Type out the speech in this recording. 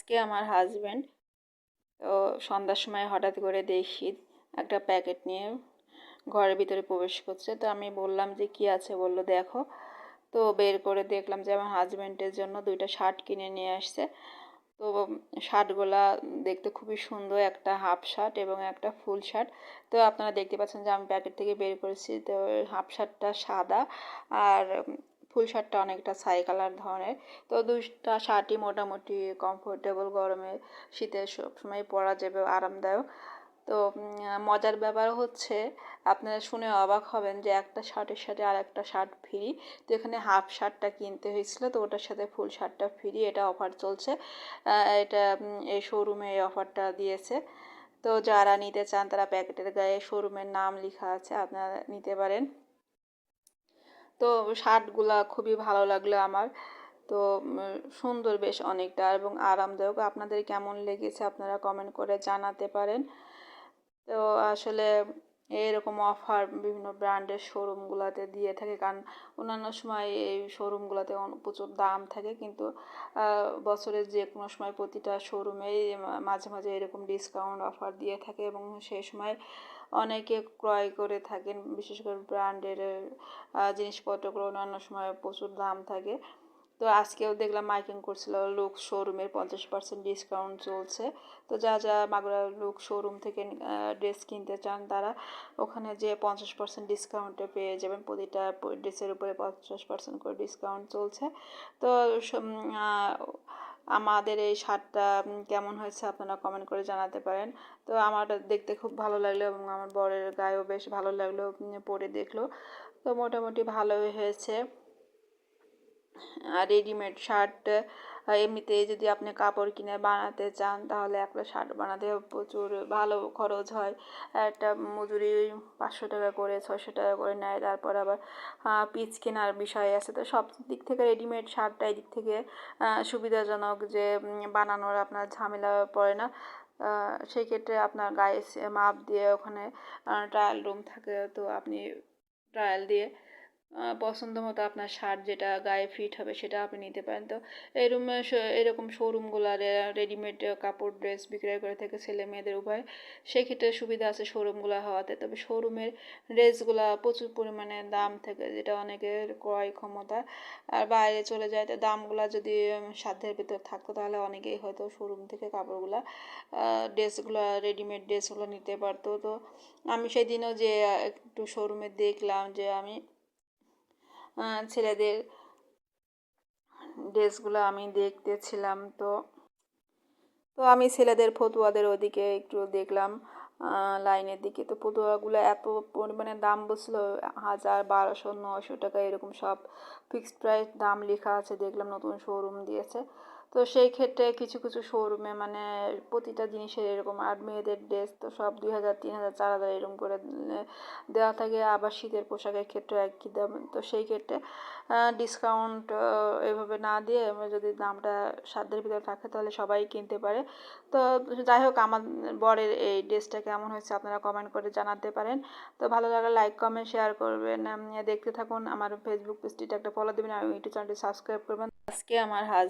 আজকে আমার হাজব্যান্ড তো সন্ধ্যার সময় হঠাৎ করে দেখি একটা প্যাকেট নিয়ে ঘরের ভিতরে প্রবেশ করছে। তো আমি বললাম যে, কি আছে? বলল, দেখো। তো বের করে দেখলাম যে, আমার হাজব্যান্ডের জন্য দুইটা শার্ট কিনে নিয়ে আসছে। তো শার্টগুলা দেখতে খুবই সুন্দর, একটা হাফ শার্ট এবং একটা ফুল শার্ট তো আপনারা দেখতে পাচ্ছেন যে, আমি প্যাকেট থেকে বের করেছি। তো হাফ শার্টটা সাদা আর ফুল শার্টটা অনেকটা ছাই কালার ধরনের। তো দুইটা শার্টই মোটামুটি কমফোর্টেবল গরমে শীতে সবসময় পরা যাবে, আরামদায়ক। তো মজার ব্যাপার হচ্ছে, আপনারা শুনে অবাক হবেন যে একটা শার্টের সাথে আর একটা শার্ট ফ্রি তো এখানে হাফ শার্টটা কিনতে হয়েছিল, তো ওটার সাথে ফুল শার্টটা ফ্রি এটা অফার চলছে। এটা এই শোরুমে এই অফারটা দিয়েছে। তো যারা নিতে চান, তারা প্যাকেটের গায়ে শোরুমের নাম লেখা আছে, আপনারা নিতে পারেন। তো শার্টগুলা খুবই ভালো লাগল আমার। তো সুন্দর বেশ অনেকটা এবং আরামদায়ক। আপনাদের কেমন লেগেছে আপনারা কমেন্ট করে জানাতে পারেন। তো আসলে এরকম অফার বিভিন্ন ব্র্যান্ডের শোরুমগুলোতে দিয়ে থাকে। কারণ অন্যান্য সময় এই শোরুমগুলোতে প্রচুর দাম থাকে। কিন্তু বছরের যে কোনো সময় প্রতিটা শোরুমেই মাঝে মাঝে এরকম ডিসকাউন্ট অফার দিয়ে থাকে এবং সেই সময় অনেকে ক্রয় করে থাকেন। বিশেষ করে ব্র্যান্ডের জিনিসপত্রগুলো অন্যান্য সময় প্রচুর দাম থাকে। তো আজকেও দেখলাম মাইকিং করছিল লুক শোরুমের পঞ্চাশ পার্সেন্ট ডিসকাউন্ট চলছে। তো যা যা মাগুরা লুক শোরুম থেকে ড্রেস কিনতে চান তারা ওখানে যে পঞ্চাশ পার্সেন্ট ডিসকাউন্টে পেয়ে যাবেন। প্রতিটা ড্রেসের উপরে পঞ্চাশ পার্সেন্ট করে ডিসকাউন্ট চলছে। তো আমাদের এই শার্টটা কেমন হয়েছে আপনারা কমেন্ট করে জানাতে পারেন। তো আমার দেখতে খুব ভালো লাগল এবং আমার বরের গায়েও বেশ ভালো লাগল পরে দেখল। তো মোটামুটি ভালোই হয়েছে। রেডিমেড শার্ট এমনিতে যদি আপনি কাপড় কিনে বানাতে চান, তাহলে একটা শার্ট বানাতে প্রচুর ভালো খরচ হয়। একটা মজুরি পাঁচশো টাকা করে, ছয়শো টাকা করে নেয়, তারপর আবার পিচ কেনার বিষয় আছে। তো সব দিক থেকে রেডিমেড শার্টটা এই দিক থেকে সুবিধাজনক যে বানানোর আপনার ঝামেলা পড়ে না। সেই ক্ষেত্রে আপনার গায়ে মাপ দিয়ে ওখানে ট্রায়াল রুম থাকে। তো আপনি ট্রায়াল দিয়ে পছন্দ মতো আপনার শার্ট যেটা গায়ে ফিট হবে সেটা আপনি নিতে পারেন। তো এরকম এরকম শোরুমগুলো রেডিমেড কাপড় ড্রেস বিক্রয় করে থাকে ছেলে মেয়েদের উভয়, সেক্ষেত্রে সুবিধা আছে শোরুমগুলো হওয়াতে। তবে শোরুমের ড্রেসগুলো প্রচুর পরিমাণে দাম থাকে, যেটা অনেকের ক্রয় ক্ষমতা। আর বাইরে চলে যায় তো দামগুলো যদি সাধ্যের ভিতর থাকতো তাহলে অনেকেই হয়তো শোরুম থেকে কাপড়গুলো ড্রেসগুলো রেডিমেড ড্রেসগুলো নিতে পারতো। তো আমি সেদিনও যে একটু শোরুমে দেখলাম যে আমি ছেলেদের ড্রেসগুলো আমি দেখতেছিলাম তো। তো আমি ছেলেদের ফতুয়াদের ওদিকে একটু দেখলাম লাইনের দিকে। তো ফতুয়াগুলো এত পরিমাণে দাম বসল হাজার বারোশো নশো টাকা এরকম সব ফিক্সড প্রাইস দাম লেখা আছে, দেখলাম নতুন শোরুম দিয়েছে। তো সেই ক্ষেত্রে কিছু কিছু শোরুমে মানে প্রতিটা জিনিসের এরকম আর মেয়েদের ড্রেস তো সব দুই হাজার, তিন হাজার, চার হাজার এরকম করে দেওয়া থাকে। আবার শীতের পোশাকের ক্ষেত্রে একই দাম। তো সেই ক্ষেত্রে ডিসকাউন্ট এভাবে না দিয়ে যদি দামটা সাধ্যের ভিতরে থাকে তাহলে সবাই কিনতে পারে। তো যাই হোক, আমার বরের এই ড্রেসটা কেমন হয়েছে আপনারা কমেন্ট করে জানাতে পারেন। তো ভালো লাগলে লাইক কমেন্ট শেয়ার করবেন। দেখতে থাকুন। আমার ফেসবুক পেজটিতে একটা ফলো দেবেন। আর ইউটিউব চ্যানেলটি সাবস্ক্রাইব করবেন। আজকে আমার হাজ